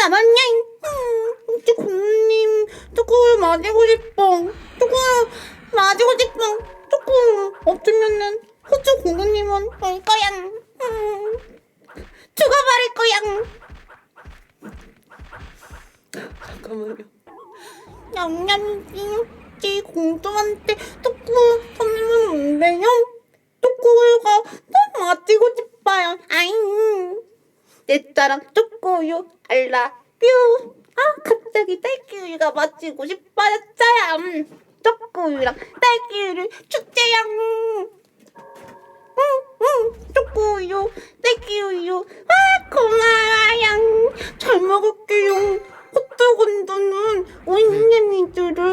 잡았냐? 음, 공님 떡구이 맞고 싶어. 떡구이 맞고 싶어. 떡구이 없으면은 호주 공주님은 올 거야. 음, 죽어버릴 거야. 잠깐만요. 양념김치 공주한테 떡구이 선물 온대요. 맞고 싶어요 아잉 내 딸랑 떡구유 알라뷰 아 갑자기 딸기우유가 맞히고 싶어졌어요. 음, 떡구유랑 딸기우유를 축제양 응응 떡구유 딸기우유. 아 고마워요. 잘 먹을게요. 호떡 온도는 따르면